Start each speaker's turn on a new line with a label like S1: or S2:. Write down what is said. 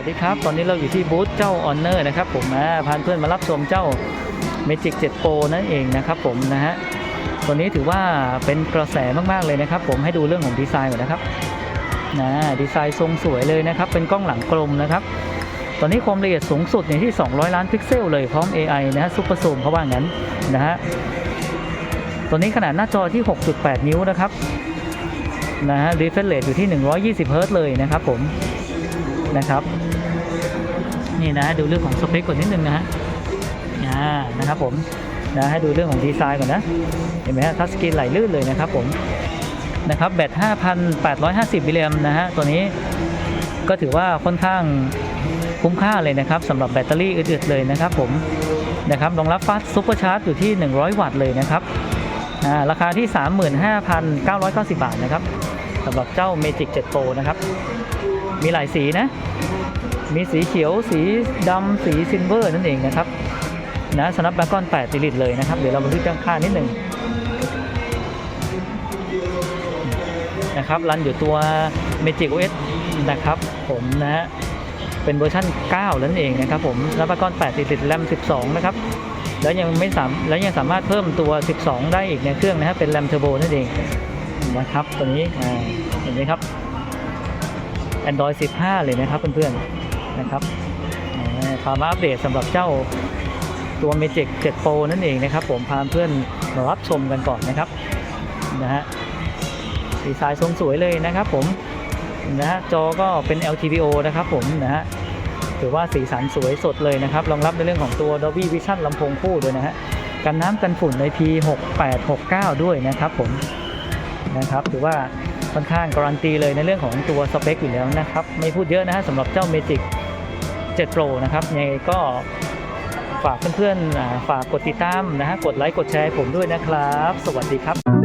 S1: วัสดีครับ ตอนนี้เราอยู่ที่บูธเจ้า Honor นะครับผมอ่าพาเพื่อนมารับชมเจ้า Magic 7 Pro นั่นเองนะครับผมนะฮะตัวนี้ถือว่าเป็นกระแสมากๆเลยนะครับผมให้ดูเรื่องของดีไซน์ก่อนนะครับนะดีไซน์ทรงสวยเลยนะครับ เป็นกล้องหลังกลมนะครับ ตอนนี้ความละเอียดสูงสุดเนี่ที่ 200 ล้านพิกเซลเลยพร้อม AI นะฮะซุปเปอร์ซูมเขาว่างั้นนะฮะตัวนี้ขนาดหน้าจอที่ 6.8 นิ้วนะครับนะฮะ refresh rate อยู่ที่ 120 เฮิร์ตเลยนะครับผมนะครับ นี่นะดูเรื่องของสเปคก่อนนิดนึงนะฮะนะครับผมนะให้ดูเรื่องของดีไซน์ก่อนนะ เห็นไหมฮะทัชสกรีนไหลลื่นเลยนะครับผมนะครับแบต 5,850มิลลิแอมนะฮะตัวนี้ก็ถือว่าค่อนข้างคุ้มค่าเลยนะครับสำหรับแบตเตอรี่อึดๆเลยนะครับผมนะครับรองรับฟาสต์ซุปเปอร์ชาร์จอยู่ที่ 100 วัตต์เลยนะครับอ่าราคาที่ 35,990 บาทนะครับสำหรับเจ้า Magic 7 Pro นะครับ มีหลายสีนะ มีสีเขียวสีดำสีซิลเวอร์นั่นเองนะครับนะสนับแบกอน8ติลิตเลยนะครับ เดี๋ยวเรามาดูจังค่านิดหนึ่งนะครับ รันอยู่ตัว Magic OS นะครับ ผมนะฮะเป็นเวอร์ชัน9นั่นเองนะครับผมสนับแบกอน8ติลิตแรม 12 นะครับ แล้วยังไม่สามแล้วยังสามารถเพิ่มตัว 12 ได้อีกในเครื่องนะฮะเป็นแรมเทอร์โบนั่นเองนะครับตัวนี้อ่าเห็นไหมครับ Android 15 เลยนะครับเพื่อนๆ นะครับอ่าพามาอัปเดตสำหรับเจ้าตัว Magic 7 Pro นั่นเองนะครับ ผมพาเพื่อนมารับชมกันก่อนนะครับนะฮะดีไซน์ทรงสวยเลยนะครับผมนะฮะจอก็เป็น LTPO นะครับผมนะฮะถือว่าสีสันสวยสดเลยนะครับ รองรับในเรื่องของตัว Dolby Vision ลำโพงคู่ด้วยนะฮะกันน้ำกันฝุ่นใน P6869 ด้วยนะครับผมนะครับถือว่า ค่อนข้างการันตีเลยในเรื่องของตัวสเปคอยู่แล้วนะครับ ไม่พูดเยอะนะฮะสำหรับเจ้า Magic 7 Pro นะครับยังไงก็ฝากเพื่อนๆฝากกดติดตามนะฮะกดไลค์กดแชร์ผมด้วยนะครับ สวัสดีครับ